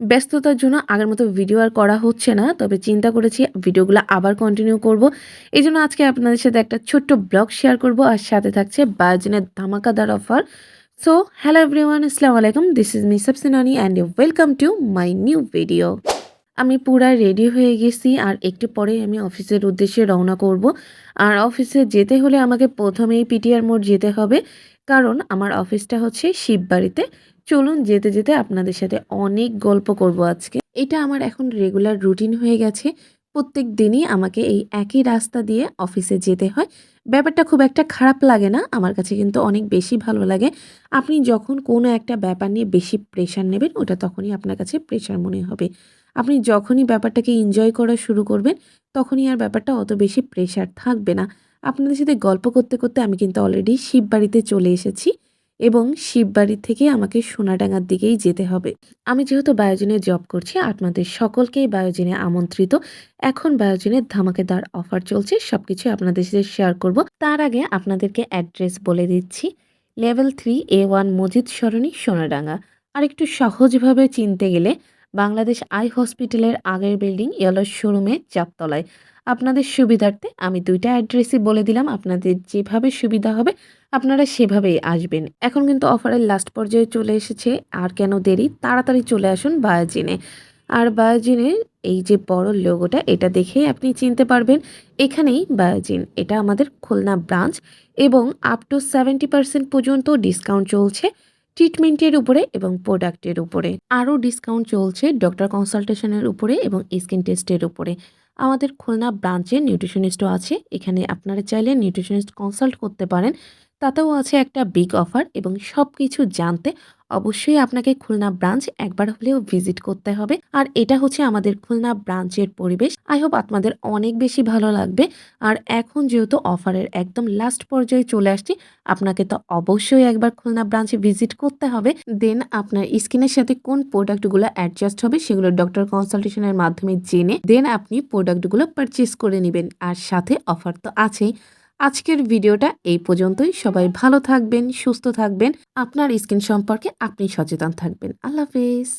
ব্যস্ততার জন্য আগের মতো ভিডিও আর করা হচ্ছে না, তবে চিন্তা করেছি ভিডিওগুলো আবার কন্টিনিউ করব। এই জন্য আজকে আপনাদের সাথে একটা ছোট্ট ব্লগ শেয়ার করব, আর সাথে থাকছে বায়োজিনের ধামাকাদার অফার সো হ্যালো এভরিওয়ান আসসালামু আলাইকুম this is me সাবসিনানি and welcome to my new video আমি পুরা রেডি হয়ে গেছি, আর একটু পরে আমি অফিসের উদ্দেশ্যে রওনা করব। আর অফিসে যেতে হলে আমাকে প্রথমেই পিটিআর মোড় যেতে হবে, কারণ আমার অফিসটা হচ্ছে শিববাড়িতে। চলুন যেতে যেতে আপনাদের সাথে অনেক গল্প করব আজকে। এটা আমার এখন রেগুলার রুটিন হয়ে গেছে। প্রত্যেক দিনই আমাকে এই একই রাস্তা দিয়ে অফিসে যেতে হয়। ব্যাপারটা খুব একটা খারাপ লাগে না, আমার কাছে কিন্তু অনেক বেশি ভালো লাগে। আপনি যখন কোনো একটা ব্যাপার নিয়ে বেশি প্রেশার নেবেন, ওটা তখনই আপনার কাছে প্রেশার মনে হবে। আপনি যখনই ব্যাপারটাকে এনজয় করা শুরু করবেন, তখনই আর ব্যাপারটা অত বেশি প্রেশার থাকবে না। আপনাদের সাথে গল্প করতে করতে আমি কিন্তু অলরেডি শিববাড়িতে চলে এসেছি। এবং শিববাড়ি থেকে আমাকে সোনাডাঙ্গার দিকেই যেতে হবে। আমি যেহেতু বায়োজনে জব করছি, আপনাদের সকলকেই বায়োজনে আমন্ত্রিত। এখন বায়োজনের ধামাকেদার অফার চলছে সব কিছু আপনাদের সাথে শেয়ার করব। তার আগে আপনাদেরকে অ্যাড্রেস বলে দিচ্ছি। Level three A one Majid Sarani, Sonadanga. আর একটু সহজভাবে চিনতে গেলে বাংলাদেশ আই হসপিটালের আগের বিল্ডিং ইয়েলো শোরুমে চারতলায়। আপনাদের সুবিধার্থে আমি দুইটা অ্যাড্রেসই বলে দিলাম। আপনাদের যেভাবে সুবিধা হবে, আপনারা সেভাবেই আসবেন। এখন কিন্তু অফারের লাস্ট পর্যায়ে চলে এসেছে। আর কেন দেরি? তাড়াতাড়ি চলে আসুন বায়োজিনে। আর বায়োজিনের এই যে বড় লোগোটা, এটা দেখেই আপনি চিনতে পারবেন। এখানেই বায়োজিন, এটা আমাদের খুলনা ব্রাঞ্চ এবং আপ টু সেভেন্টি পার্সেন্ট পর্যন্ত ডিসকাউন্ট চলছে ট্রিটমেন্টের উপরে এবং প্রোডাক্টের উপরে। আরও ডিসকাউন্ট চলছে ডক্টর কনসালটেশনের উপরে এবং স্কিন টেস্টের উপরে। আমাদের খুলনা ব্রাঞ্চে নিউট্রিশনিস্টও আছে। এখানে আপনারা চাইলে নিউট্রিশনিস্ট কনসাল্ট করতে পারেন। তাতেও আছে একটা বিগ অফার এবং সব কিছু জানতে অবশ্যই আপনাকে খুলনা ব্রাঞ্চ একবার হলেও ভিজিট করতে হবে। আর এটা হচ্ছে আমাদের খুলনা ব্রাঞ্চের পরিবেশ। আই হোপ আপনাদের অনেক বেশি ভালো লাগবে। আর এখন যেহেতু অফারের একদম লাস্ট পর্যায়ে চলে আসছি, আপনাকে তো অবশ্যই একবার খুলনা ব্রাঞ্চে ভিজিট করতে হবে। দেন আপনার স্কিনের সাথে কোন প্রোডাক্টগুলো অ্যাডজাস্ট হবে সেগুলো ডক্টর কনসালটেশনের মাধ্যমে জেনে দেন আপনি প্রোডাক্টগুলো পারচেস করে নেবেন। আর সাথে অফার তো আছেই। আজকের ভিডিওটা এই পর্যন্তই। সবাই ভালো থাকবেন, সুস্থ থাকবেন। আপনার স্কিন সম্পর্কে আপনি সচেতন থাকবেন। আল্লাহ হাফেজ।